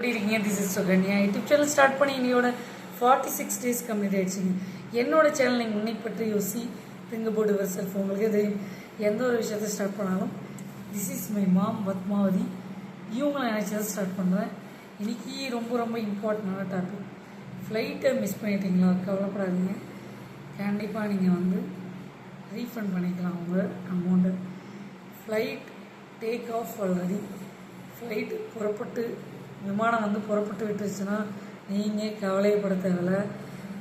எப்படி இருக்கீங்க? This is Sukanya YouTube channel start பண்ணி இன்னையோட ஃபார்ட்டி சிக்ஸ் டேஸ் கம்ப்ளீட் ஆயிடுச்சுங்க. என்னோட சேனல் நீங்கள் உன்னை பற்றி யோசி திங்கு போட்டு வர செல்ஃப் உங்களுக்கு இது. எந்த ஒரு விஷயத்த ஸ்டார்ட் பண்ணாலும் this is my mom Padmavathi. இவங்களை நினச்சதை ஸ்டார்ட் பண்ணுறேன் இன்னைக்கு ரொம்ப ரொம்ப இம்பார்ட்டண்டான டாபிக் ஃப்ளைட்டை மிஸ் பண்ணிட்டீங்களா? கவலைப்படாதீங்க. கண்டிப்பாக நீங்கள் வந்து ரீஃபண்ட் பண்ணிக்கலாம் உங்கள் amount flight take off already flight புறப்பட்டு விமானம் வந்து புறப்பட்டு விட்டுருச்சுன்னா நீங்கள் கவலையப்பட தேவையில்ல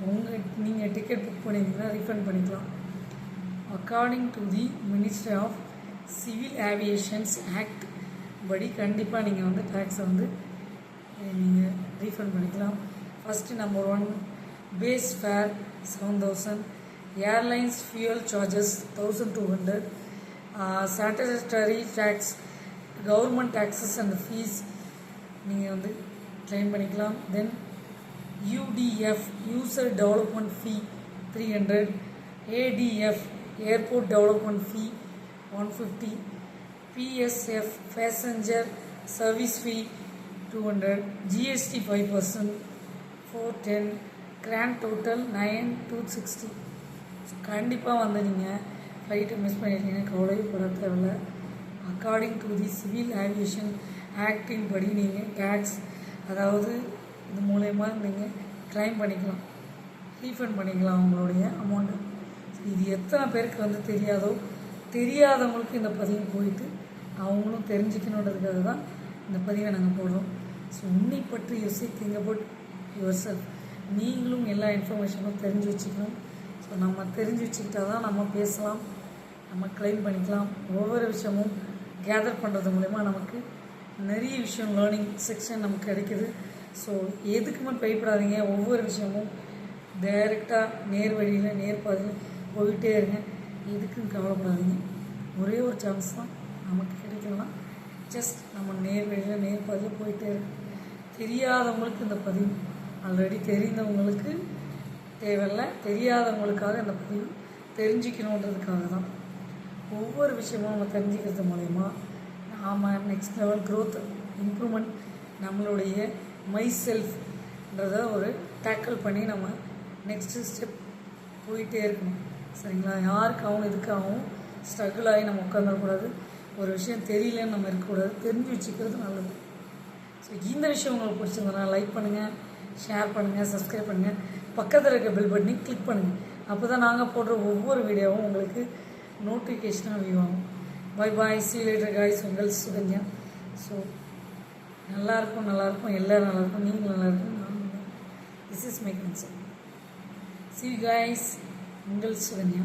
உங்கள் நீங்கள் டிக்கெட் புக் பண்ணியிருந்தீங்கன்னா ரீஃபண்ட் பண்ணிக்கலாம். According to the ministry of civil aviations act படி கண்டிப்பாக நீங்கள் வந்து டேக்ஸை வந்து நீங்கள் ரீஃபண்ட் பண்ணிக்கலாம். First number one base fare seven thousand airlines fuel charges thousand two hundred statutory tax government taxes and fees நீங்கள் வந்து கிளைம் பண்ணிக்கலாம். Then UDF user development fee three hundred ADF airport development fee one fifty PSF passenger service fee two hundred GST five percent four ten grand total nine two sixty கண்டிப்பாக வந்து நீங்கள் ஃப்ளைட்டை miss பண்ணிட்டீங்கன்னா கவலைப்பட தேவையில்ல. According to the civil aviation actin படி நீங்கள் tax அதாவது இது மூலயமா நீங்கள் கிளைம் பண்ணிக்கலாம். ரீஃபண்ட் பண்ணிக்கலாம் உங்களுடைய அமௌண்ட்டு இது எத்தனை பேருக்கு வந்து தெரியாதோ தெரியாதவங்களுக்கு இந்த பதிவு போயிட்டு அவங்களும் தெரிஞ்சுக்கணுன்றதுக்காக தான் இந்த பதிவை நாங்கள் போடுறோம். ஸோ உன்னை பற்றி யோசி திங்க் அபவுட் யுவர் செல்ஃப் நீங்களும் எல்லா இன்ஃபர்மேஷனும் தெரிஞ்சு வச்சுக்கணும். ஸோ நம்ம தெரிஞ்சு வச்சுக்கிட்டா தான் நம்ம பேசலாம் நம்ம கிளைம் பண்ணிக்கலாம். ஒவ்வொரு விஷயமும் கேதர் பண்ணுறது மூலயமா நமக்கு நிறைய விஷயம் லேர்னிங் செக்ஷன் நமக்கு கிடைக்குது. ஸோ எதுக்குமே பயப்படாதீங்க ஒவ்வொரு விஷயமும் டைரெக்டாக நேர் வழியில் நேர்பாதையில் போயிட்டே இருங்க. எதுக்கும் கவலைப்படாதீங்க. ஒரே ஒரு சான்ஸ் தான் நமக்கு கிடைக்கலாம் ஜஸ்ட் நம்ம நேர் வழியில் நேர் பாதையில் போயிட்டே இருக்கு தெரியாதவங்களுக்கு இந்த பதிவு. ஆல்ரெடி தெரிந்தவங்களுக்கு தேவையில்லை. தெரியாதவங்களுக்காக இந்த பதிவு. தெரிஞ்சுக்கணுன்றதுக்காக தான். ஒவ்வொரு விஷயமும் நம்ம தெரிஞ்சுக்கிறது மூலயமா நாம் நெக்ஸ்ட் லெவல் க்ரோத் இம்ப்ரூவ்மெண்ட் நம்மளுடைய மை செல்ஃப்ன்றத ஒரு டேக்கிள் பண்ணி நம்ம நெக்ஸ்ட்டு ஸ்டெப் போயிட்டே இருக்கணும். சரிங்களா? யாருக்காகவும் எதுக்காகவும் ஸ்ட்ரகிள் ஆகி நம்ம உட்காந்துடக்கூடாது ஒரு விஷயம் தெரியலன்னு நம்ம இருக்கக்கூடாது. தெரிஞ்சு வச்சுக்கிறது நல்லது. ஸோ இந்த விஷயம் உங்களுக்கு பிடிச்சிருந்தனா லைக் பண்ணுங்கள் ஷேர் பண்ணுங்கள் சப்ஸ்கிரைப் பண்ணுங்கள் பக்கத்தில் இருக்க பெல் பட்டனி கிளிக் பண்ணுங்கள் அப்போ தான் நாங்கள் போடுற ஒவ்வொரு வீடியோவும் உங்களுக்கு நோட்டிஃபிகேஷனாக வியூ ஆகும். Bye bye see later guys உங்கள் சுகன்யா. ஸோ நல்லாயிருக்கும் நல்லாயிருக்கும் எல்லோரும் நல்லாயிருக்கும் நீங்கள் நல்லாயிருக்கும் நானும் this is my concern C guys உங்கள் சுகன்யா.